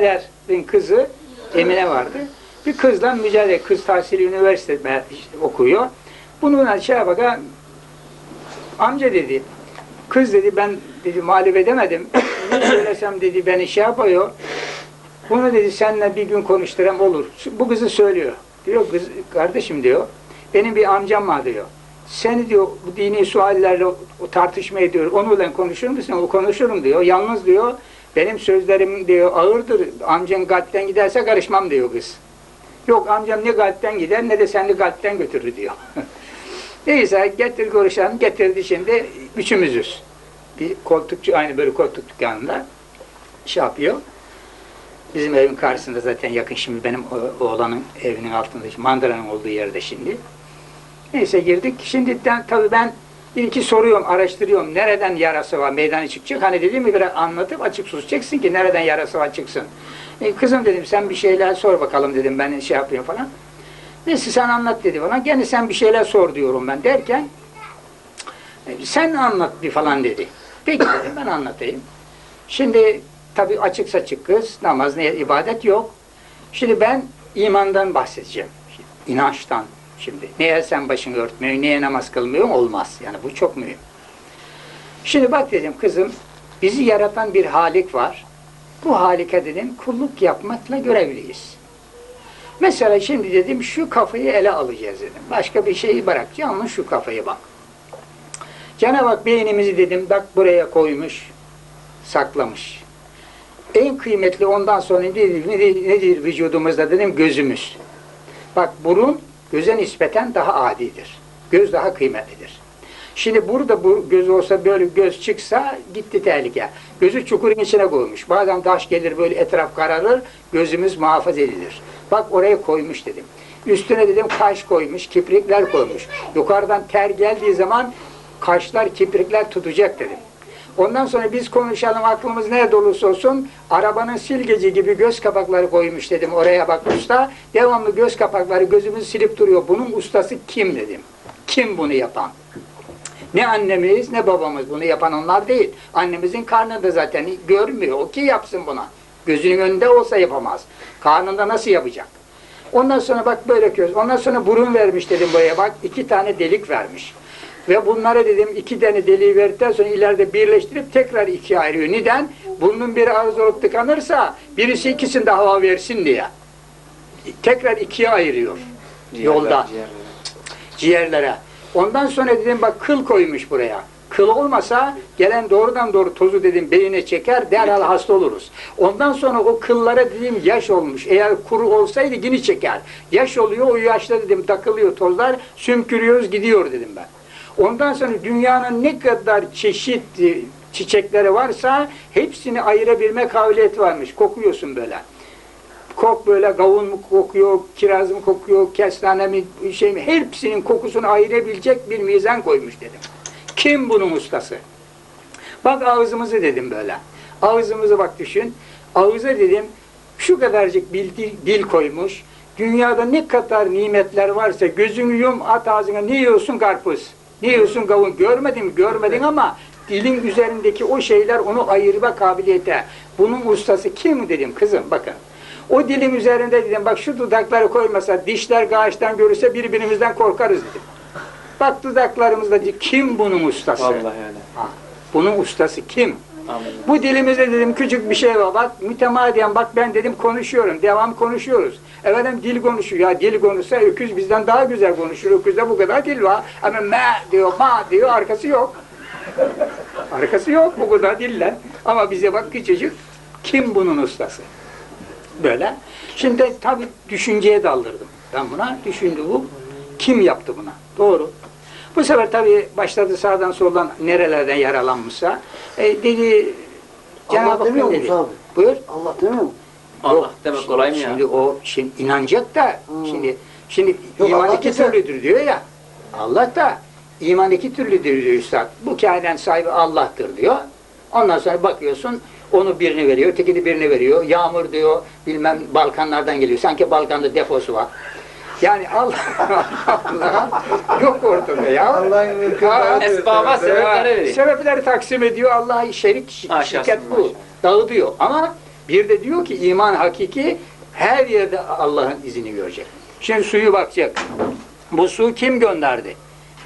biraderin kızı Emine vardı. Bir kızla mücadele, kız tahsili üniversitede okuyor. Bunun aşağı baka amca dedi, kız dedi ben dedi mağlup edemedim. Ne söylesem dedi beni şey yapıyor. Bunu dedi seninle bir gün konuşturam olur. Bu kızı söylüyor. Diyor kız kardeşim diyor. Benim bir amcam var diyor. Seni diyor bu dini suallerle tartışma ediyor. Onunla konuşur musun? O konuşurum diyor. Yalnız diyor benim sözlerim diyor ağırdır. Amcan kalpten giderse karışmam diyor kız. Yok amcam ne kalpten gider ne de seni kalpten götürür diyor. Neyse getir konuşalım. Getirdi şimdi üçümüzüz. Bir koltukçu aynı böyle koltuk dükkanında şey yapıyor. Bizim evin karşısında zaten yakın şimdi benim oğlanın evinin altında, mandıranın olduğu yerde şimdi. Neyse girdik. Şimdi ben, tabii ben bir iki soruyorum, araştırıyorum. Nereden yarası var, meydana çıkacak? Hani dedim mi biraz anlatıp açık susacaksın ki nereden yarası var çıksın. E, kızım dedim sen bir şeyler sor bakalım dedim ben şey yapıyorum falan. Neyse sen anlat dedi bana. Gene sen bir şeyler sor diyorum ben derken e, sen anlat bir falan dedi. Peki dedim ben anlatayım. Şimdi tabii açık saçık kız, namaz, ne, ibadet yok. Şimdi ben imandan bahsedeceğim. İnançtan. Şimdi neye sen başını örtmüyorsun, neye namaz kılmıyorsun olmaz. Yani bu çok mühim. Şimdi bak dedim kızım, bizi yaratan bir halik var. Bu halike dedim kulluk yapmakla görevliyiz. Mesela şimdi dedim şu kafayı ele alacağız dedim. Başka bir şeyi bırak. Yalnız şu kafayı bak. Cenab-ı Hak beynimizi dedim bak buraya koymuş, saklamış. En kıymetli ondan sonra nedir, nedir, nedir vücudumuzda dedim gözümüz. Bak burun göze nispeten daha adidir. Göz daha kıymetlidir. Şimdi burada bu göz olsa böyle göz çıksa gitti tehlike. Gözü çukurun içine koymuş. Bazen taş gelir böyle etraf kararır, gözümüz muhafaza edilir. Bak oraya koymuş dedim. Üstüne dedim kaş koymuş, kiprikler koymuş. Yukarıdan ter geldiği zaman kaşlar, kiprikler tutacak dedim. Ondan sonra biz konuşalım aklımız nerede olursa olsun arabanın silgeci gibi göz kapakları koymuş dedim oraya bak usta. Devamlı göz kapakları gözümüzü silip duruyor. Bunun ustası kim dedim. Kim bunu yapan? Ne annemiz ne babamız bunu yapan onlar değil. Annemizin karnında zaten görmüyor. O ki yapsın buna. Gözünün önünde olsa yapamaz. Karnında nasıl yapacak? Ondan sonra bak böyle göz. Ondan sonra burun vermiş dedim buraya bak. iki tane delik vermiş. Ve bunlara dedim iki tane deliği verdikten sonra ileride birleştirip tekrar ikiye ayırıyor. Neden? Burnun biri arız olup tıkanırsa birisi ikisini de hava versin diye. Tekrar ikiye ayırıyor. Yolda ciğerlere. Ondan sonra dedim bak kıl koymuş buraya. Kıl olmasa gelen doğrudan doğru tozu dedim beyine çeker derhal hasta oluruz. Ondan sonra o kıllara dedim yaş olmuş. Eğer kuru olsaydı yine çeker. Yaş oluyor o yaşta dedim takılıyor tozlar sümkürüyoruz gidiyor dedim ben. Ondan sonra dünyanın ne kadar çeşit e, çiçekleri varsa hepsini ayırabilme kabiliyeti varmış. Kokuyorsun böyle kok böyle kavun mu kokuyor, kiraz mı kokuyor, kestane mi, şey mi, hepsinin kokusunu ayırabilecek bir mizan koymuş dedim. Kim bunun ustası? Bak ağzımızı dedim böyle. Ağzımızı bak düşün. Ağıza dedim şu kadarcık bir dil, dil koymuş. Dünyada ne kadar nimetler varsa gözünü yum at ağzına ne yiyorsun karpuz, yiyorsun kavun görmedin görmedin ama dilin üzerindeki o şeyler onu ayırma kabiliyete. Bunun ustası kim dedim kızım bakın. O dilin üzerinde dedim bak şu dudakları koymasa dişler gağıştan görürse birbirimizden korkarız dedim. Bak dudaklarımızda kim bunun ustası? Vallahi öyle. Ha, bunun ustası kim? Bu dilimizde dedim küçük bir şey var. Bak mütemadiyen bak ben dedim konuşuyorum. Devam konuşuyoruz. Efendim dil konuşuyor. Ya dil konuşsa öküz bizden daha güzel konuşur. Öküzde bu kadar dil var. Ama me diyor, ma diyor arkası yok. Arkası yok bu kadar diller. Ama bize bak küçücük. Kim bunun ustası? Böyle. Şimdi tabii düşünceye daldırdım. Ben buna düşündü bu. Kim yaptı buna? Doğru. Bu sefer tabii başladı sağdan soldan nerelerden yaralanmışsa. E, dedi Cenab-ı Allah Hak demiyor dedi. abi? Buyur. Allah demiyor mu? Allah Yok, demek şimdi- kolay mı ya? Şimdi o şimdi inanacak da Hmm. şimdi şimdi Yok, iman Allah iki dese- türlüdür diyor ya. Allah da iman iki türlüdür diyor Üstad. Bu kainat sahibi Allah'tır diyor. Ondan sonra bakıyorsun onu birini veriyor, ötekini birini veriyor. Yağmur diyor bilmem Balkanlardan geliyor. Sanki Balkan'da deposu var. Yani Allah Allah yok ortada ya. Allah'ın mülkü. Esbaba sebepleri veriyor. Sebepleri taksim ediyor. Allah şerik şirket bu. maşallah. Dağıtıyor. Ama Bir de diyor ki iman hakiki her yerde Allah'ın izini görecek. Şimdi suyu bakacak. Bu su kim gönderdi?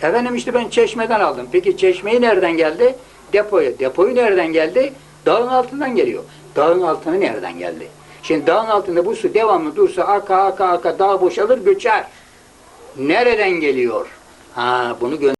Efendim işte ben çeşmeden aldım. Peki çeşmeyi nereden geldi? Depoya. Depoyu nereden geldi? Dağın altından geliyor. Dağın altına nereden geldi? Şimdi dağın altında bu su devamlı dursa aka aka aka dağ boşalır göçer. Nereden geliyor? Ha bunu gö